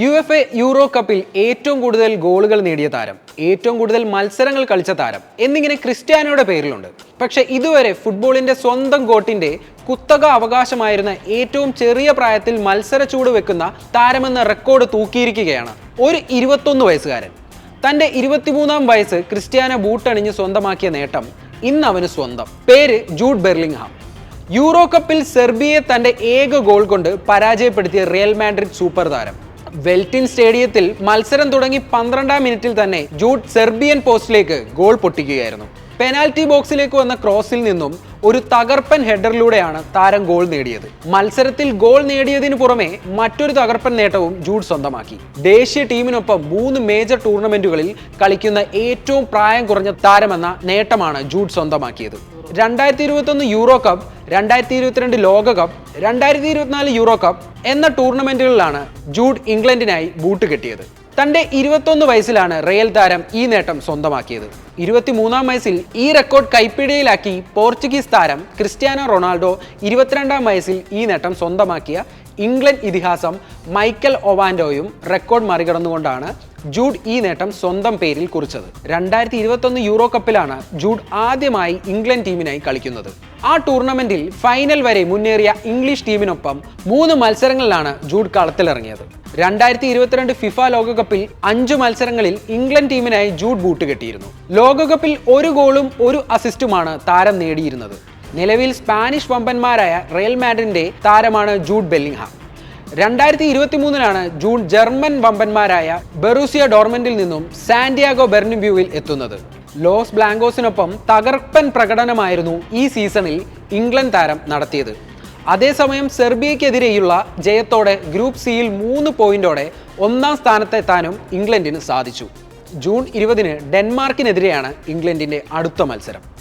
U F A euro കപ്പിൽ ഏറ്റവും കൂടുതൽ ഗോളുകൾ നേടിയ താരം ഏറ്റവും കൂടുതൽ മത്സരങ്ങൾ കളിച്ച താരം എന്നിങ്ങനെ ക്രിസ്ത്യാനോയുടെ പേരിലുണ്ട്. പക്ഷെ ഇതുവരെ ഫുട്ബോളിന്റെ സ്വന്തം ഗോട്ടിന്റെ കുത്തക അവകാശമായിരുന്ന ഏറ്റവും ചെറിയ പ്രായത്തിൽ മത്സര ചൂട് വെക്കുന്ന താരമെന്ന റെക്കോർഡ് തൂക്കിയിരിക്കുകയാണ് ഒരു ഇരുപത്തൊന്ന് വയസ്സുകാരൻ. തന്റെ ഇരുപത്തിമൂന്നാം വയസ്സ് ക്രിസ്ത്യാനോ ബൂട്ടണിഞ്ഞ് സ്വന്തമാക്കിയ നേട്ടം ഇന്ന് അവന് സ്വന്തം. പേര് ജൂഡ് ബെർലിംഗ്ഹാം. യൂറോ കപ്പിൽ സെർബിയെ തന്റെ ഏക ഗോൾ കൊണ്ട് പരാജയപ്പെടുത്തിയ റിയൽ മാഡ്രിഡ് സൂപ്പർ താരം. വെൽറ്റിൻ സ്റ്റേഡിയത്തിൽ മത്സരം തുടങ്ങി പന്ത്രണ്ടാം മിനിറ്റിൽ തന്നെ ജൂഡ് സെർബിയൻ പോസ്റ്റിലേക്ക് ഗോൾ പൊട്ടിക്കുകയായിരുന്നു. പെനാൽറ്റി ബോക്സിലേക്ക് വന്ന ക്രോസിൽ നിന്നും ഒരു തകർപ്പൻ ഹെഡറിലൂടെയാണ് താരം ഗോൾ നേടിയത്. മത്സരത്തിൽ ഗോൾ നേടിയതിനു പുറമെ മറ്റൊരു തകർപ്പൻ നേട്ടവും ജൂഡ് സ്വന്തമാക്കി. ദേശീയ ടീമിനൊപ്പം മൂന്ന് മേജർ ടൂർണമെന്റുകളിൽ കളിക്കുന്ന ഏറ്റവും പ്രായം കുറഞ്ഞ താരമെന്ന നേട്ടമാണ് ജൂഡ് സ്വന്തമാക്കിയത്. രണ്ടായിരത്തി ഇരുപത്തൊന്ന് യൂറോ കപ്പ് രണ്ടായിരത്തി ഇരുപത്തിരണ്ട് ലോകകപ്പ് രണ്ടായിരത്തി ഇരുപത്തിനാല് യൂറോ കപ്പ് എന്ന ടൂർണമെന്റുകളിലാണ് ജൂഡ് ഇംഗ്ലണ്ടിനായി ബൂട്ട് കെട്ടിയത്. തന്റെ ഇരുപത്തൊന്ന് വയസ്സിലാണ് റയൽ താരം ഈ നേട്ടം സ്വന്തമാക്കിയത്. ഇരുപത്തിമൂന്നാം വയസ്സിൽ ഈ റെക്കോർഡ് കൈപ്പിടിയിലാക്കി പോർച്ചുഗീസ് താരം ക്രിസ്ത്യാനോ റൊണാൾഡോ ഇരുപത്തിരണ്ടാം വയസ്സിൽ ഈ നേട്ടം സ്വന്തമാക്കിയ ഇംഗ്ലണ്ട് ഇതിഹാസം മൈക്കൽ ഒവാൻഡോയും റെക്കോർഡ് മറികടന്നുകൊണ്ടാണ് ജൂഡ് ഈ നേട്ടം സ്വന്തം പേരിൽ കുറിച്ചത്. രണ്ടായിരത്തി ഇരുപത്തൊന്ന് യൂറോ കപ്പിലാണ് ജൂഡ് ആദ്യമായി ഇംഗ്ലണ്ട് ടീമിനായി കളിക്കുന്നത്. ആ ടൂർണമെന്റിൽ ഫൈനൽ വരെ മുന്നേറിയ ഇംഗ്ലീഷ് ടീമിനൊപ്പം മൂന്ന് മത്സരങ്ങളിലാണ് ജൂഡ് കളത്തിലിറങ്ങിയത്. രണ്ടായിരത്തി ഇരുപത്തിരണ്ട് ഫിഫ ലോകകപ്പിൽ അഞ്ചു മത്സരങ്ങളിൽ ഇംഗ്ലണ്ട് ടീമിനായി ജൂഡ് ബൂട്ട് കെട്ടിയിരുന്നു. ലോകകപ്പിൽ ഒരു ഗോളും ഒരു അസിസ്റ്റുമാണ് താരം നേടിയിരുന്നത്. നിലവിൽ സ്പാനിഷ് വമ്പന്മാരായ റയൽ മാഡ്രിന്റെ താരമാണ് ജൂഡ് ബെല്ലിംഗ്ഹാം. രണ്ടായിരത്തി ഇരുപത്തി മൂന്നിലാണ് ജൂൺ ജർമ്മൻ വമ്പന്മാരായ ബെറൂസിയ ഡോർമെന്റിൽ നിന്നും സാന്റിയാഗോ ബെർണിബ്യൂവിൽ എത്തുന്നത്. ലോസ് ബ്ലാങ്കോസിനൊപ്പം തകർപ്പൻ പ്രകടനമായിരുന്നു ഈ സീസണിൽ ഇംഗ്ലണ്ട് താരം നടത്തിയത്. അതേസമയം സെർബിയയ്ക്കെതിരെയുള്ള ജയത്തോടെ ഗ്രൂപ്പ് സിയിൽ മൂന്ന് പോയിന്റോടെ ഒന്നാം സ്ഥാനത്തെത്താനും ഇംഗ്ലണ്ടിന് സാധിച്ചു. ജൂൺ ഇരുപതിന് ഡെൻമാർക്കിനെതിരെയാണ് ഇംഗ്ലണ്ടിന്റെ അടുത്ത മത്സരം.